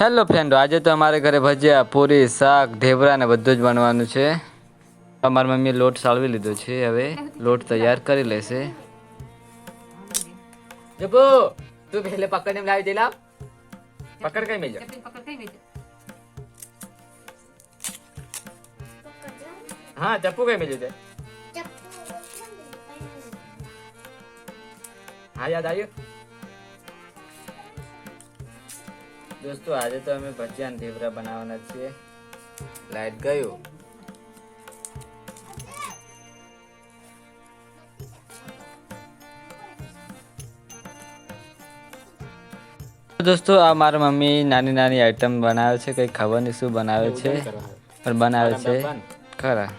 Hello ફ્રેન્ડો આજે તો અમારે ઘરે ભજીયા પૂરી શાક ઢેબરા ને બધું જ બનવાનું છે. અમારી મમ્મીએ લોટ સાળવી લીધો છે હવે લોટ તૈયાર કરી લેશે. જબો તું પહેલે પકડને લાવી દે લાવ. પકડ કઈ મેજો. હા ચપ્પુ કઈ મેજો હા યાદ આવ્યું? દોસ્તો આજે તો અમે ભજીયા અને ઢેબરા બનાવવાના છીએ લાઈટ ગયું દોસ્તો આ મારા મમ્મી નાની નાની આઈટમ બનાવે છે કઈ ખબર નહીં શું બનાવે છે પણ બનાવે છે ખરા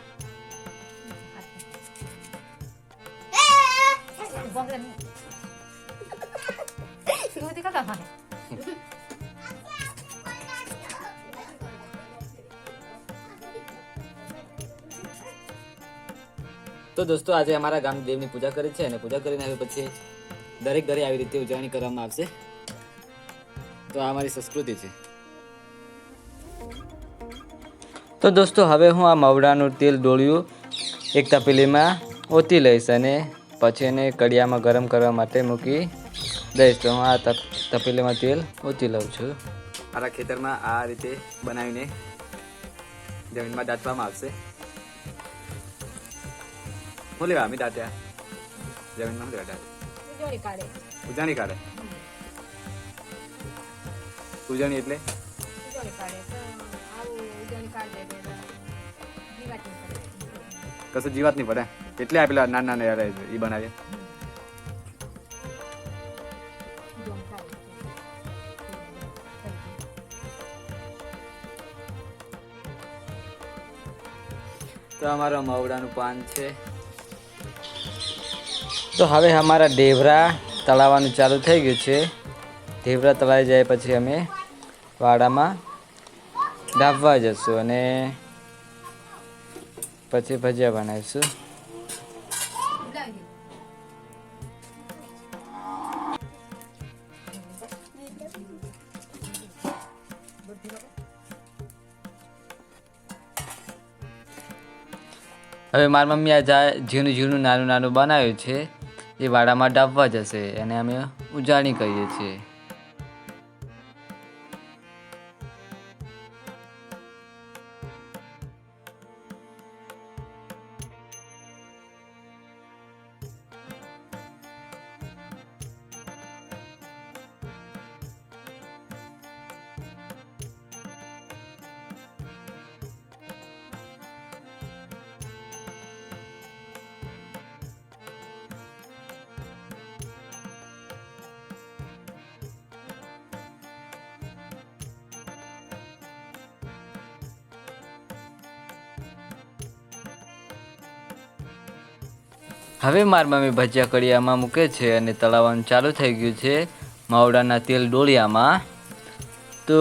તો દોસ્તો, આજે અમારા ગામ દેવની પૂજા કરી છે અને પૂજા કરીને હવે પછી દરેક ઘરે આવી રીતે ઉજવણી કરવામાં આવશે. તો આ અમારી સંસ્કૃતિ છે. તો દોસ્તો, હવે હું આ મવડાનું તેલ ડોળ્યું એક તપેલીમાં ઓતી લઈશ અને પછી એને કડિયામાં ગરમ કરવા માટે મૂકી દઈશ. તો હું આ તપ- તપેલીમાં તેલ ઓતી લઉં છું. મારા ખેતરમાં આ રીતે બનાવીને જમીનમાં દાટવામાં આવશે. લેવા અમે દાટ્યા જમીનમાં દાટ્યા ઉજાણી કાઢે ઉજાણી એટલે કશું જીવાત નહીં પડે એટલે આપેલા પેલા નાના નાના યાર એ બનાવીએ તો અમારો મવડાનું પાન છે તો હવે અમારા ઢેબરા તળાવવાનું ચાલુ થઈ ગયું છે. ઢેબરા તળાઈ જાય પછી અમે વાડામાં ડાબવા જશું અને પછી ભજીયા બનાવીશું. હવે મારી મમ્મી આ ઝીણું ઝીણું નાનું નાનું બનાવ્યું છે. એ વાડામાં ડાબવા જશે એને અમે ઉજાણી કહીએ છીએ. હવે મારી મમ્મી ભજીયા કડિયામાં મૂકે છે અને તળાવવાનું ચાલુ થઈ ગયું છે માવડાના તેલ ડોળિયામાં. તો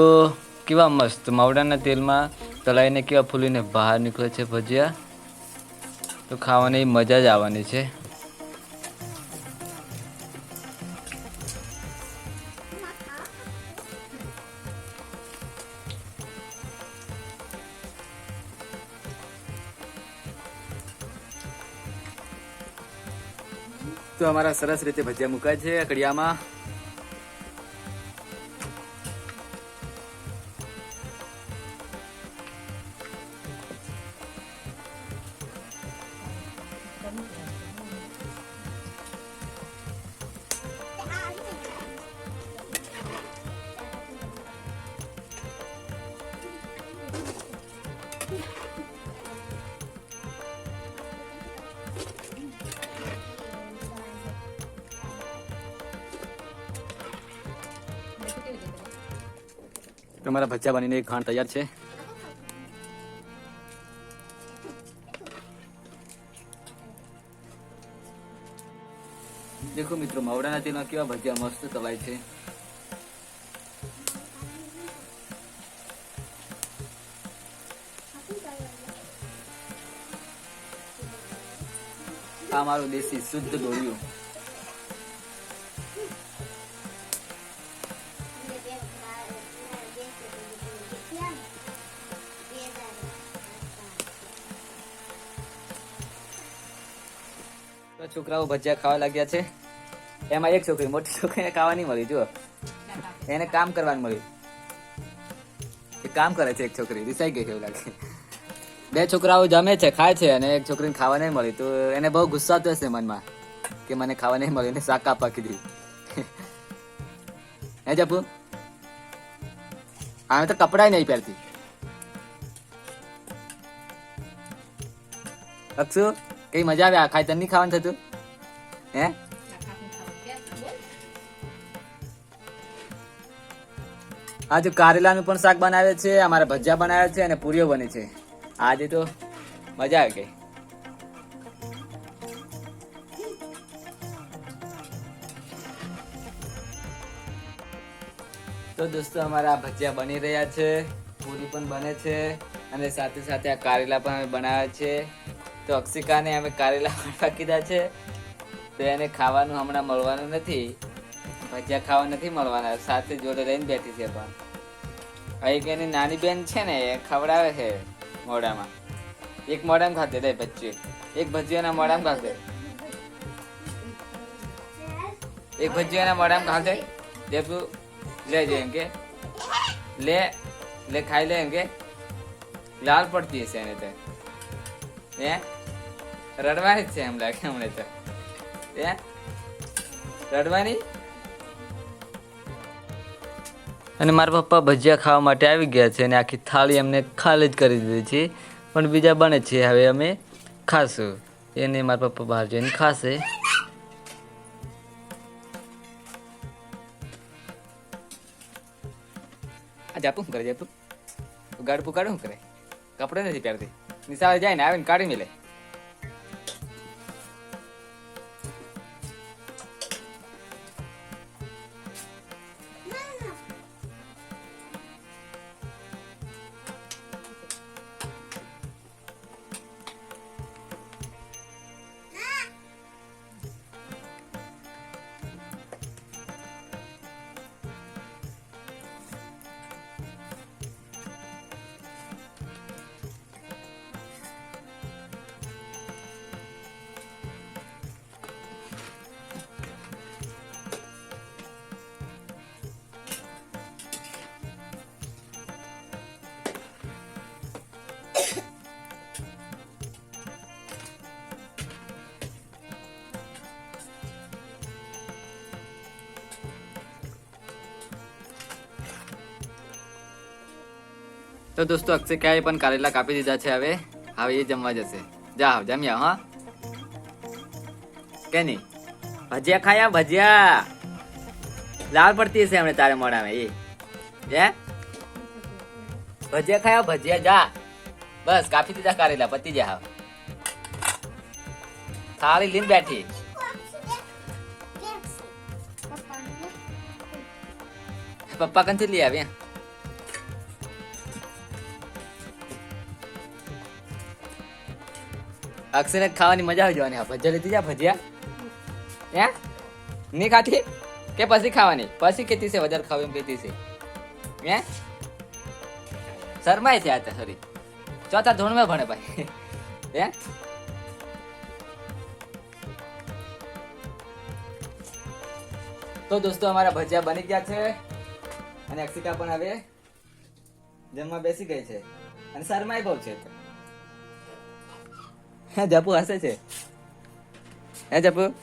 કેવા મસ્ત માવડાના તેલમાં તળાઈને કેવા ફૂલીને બહાર નીકળે છે ભજીયા. તો ખાવાની મજા જ આવવાની છે. તો અમારા સરસ રીતે ભજીયા મુકાય છે કડિયામાં તમારા ભજીયા બનીને એક ખાંડ તૈયાર છે. દેખો મિત્રો, માવડાના તેલમાં કેવા ભજીયા મસ્ત તળાય છે. આ મારું દેશી શુદ્ધ દોર્યું છોકરાઓ ભજીયા ખાવા લાગ્યા છે. એમાં એક છોકરી, મોટી છોકરીને ખાવા નહીં મળી, જુઓ. એને કામ કરવાનું મળ્યું. એ કામ કરે છે એક છોકરી, રિસાઈ ગઈ છે એવું લાગે. બે છોકરાઓ જમે છે, ખાય છે અને એક છોકરીને ખાવા નહીં મળી. તો એને બહુ ગુસ્સા થયો હશે મનમાં કે મને ખાવા નહીં મળ્યું શાક આપવા કીધી. હે જપુ? આને તો કપડાય નહીં પહેરતી. અક્ષુ, કઈ મજા આવે? આ ખાય તને નહીં ખાવાનું થતું? હે? આજે કારેલાનું પણ શાક બનાવે છે, અમારે ભજીયા બનાવે છે અને પૂરીઓ બને છે. આજે તો મજા આવી ગઈ તો દોસ્તો અમારા ભજીયા બની રહ્યા છે, પૂરી પણ બને છે અને સાથે સાથે આ કારેલા પણ અમે બનાવ્યા છે. તો અક્ષિકાને અમે કારેલા પણ કીધા છે. તો એને ખાવાનું હમણાં મળવાનું નથી. ભજીયા ખાવા નથી મળવાના, સાથે જોડે લઈને બેઠી છે પણ. એક એની નાની બેન છે ને, એ ખવડાવે છે મોઢામાં. એક મોડામાં ખાતે રે ભજીએ એક. ભજીયાના મોડામાં ખાતે એક ભજીયાના મોઢામાં ખાતે જેટલું લેજે એમ કે. લે લે ખાઈ લે એમ કે. લાલ પડતી હશે એને તો. હે? રડવાની જ છે એમ લાગે હમણે તો. હે? રડવાની? અને મારા પપ્પા ભજીયા ખાવા માટે આવી ગયા છે અને આખી થાળી એમને ખાલી જ કરી દીધી છે. પણ બીજા બને છે. હવે અમે ખાશું. એને મારા પપ્પા બહાર જઈને ખાશે. આ જાતું શું કરે જાતું ગાડ પુકાડું શું કરે? કપડે નથી પહેરતી. નિશાળે જાય ને આવે ને કાઢી મિલે. તો દોસ્તો, અક્ષયકાએ પણ કારેલા કાપી દીધા છે હવે. હવે એ જમવા જશે. જાઓ જમ્યા હા? કે નહીં? ભજીયા ખાયા ભજીયા. લાલ પડતી હશે હમણાં તારે મોઢામાં, એ. હે? ભજીયા ખાયા ભજીયા, જા. બસ, કાપી દીધા કારેલા, પતી જા હવે. થાળી લઈને બેઠી. પપ્પા કંથી લઈ આવ્યા અક્ષયને ખાવાની મજા આવી જવાની ભજીયા લીધી જા ભજીયા. હે? નહીં ખાતી કે પછી ખાવાની? પછી કેતી છે, વધારે ખાવ કેતી છે. હે? શરમાય છે આ તો સોરી ચોથા ધોરણમાં ભણે ભાઈ. હે? તો દોસ્તો, અમારા ભજીયા બની ગયા છે. અને અક્ષિકા પણ હવે જમવા બેસી ગઈ છે. અને શરમાય બહુ છે. હે જપુ હસે છે હે જપુ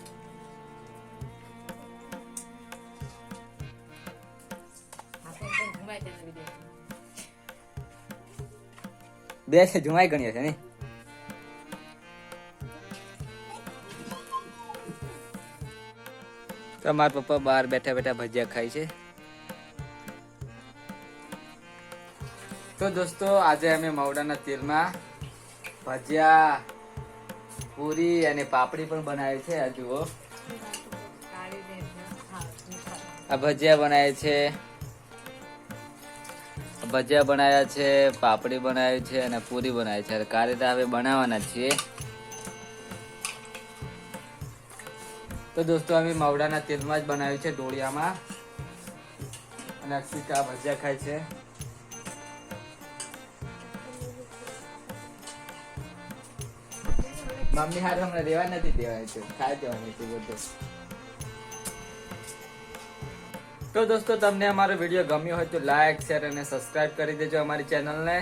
બે છે જુમાઈ મારા પપ્પા બહાર બેઠા બેઠા ભજીયા ખાય છે તો દોસ્તો, આજે અમે મવડાના તેલમાં ભજીયા પૂરી અને પાપડી પણ બનાવી છે, આ જુઓ. આ ભજીયા બનાવે છે. ભજીયા બનાવ્યા છે, પાપડી બનાવી છે અને પૂરી બનાવી છે. કારેલા હવે બનાવવાના છીએ. તો દોસ્તો અમે મવડાના તેલમાં જ બનાવ્યું છે ડોળિયામાં. અને અક્ષિકા ભજીયા ખાય છે. મમ્મી હાથ હમણાં રેવા નથી દેવાની છે, ખાઈ દેવાની છે બધું. તો દોસ્તો, તમને અમારો વીડિયો ગમ્યો હોય તો લાઈક શેર અને સબસ્ક્રાઇબ કરી દેજો અમારી ચેનલને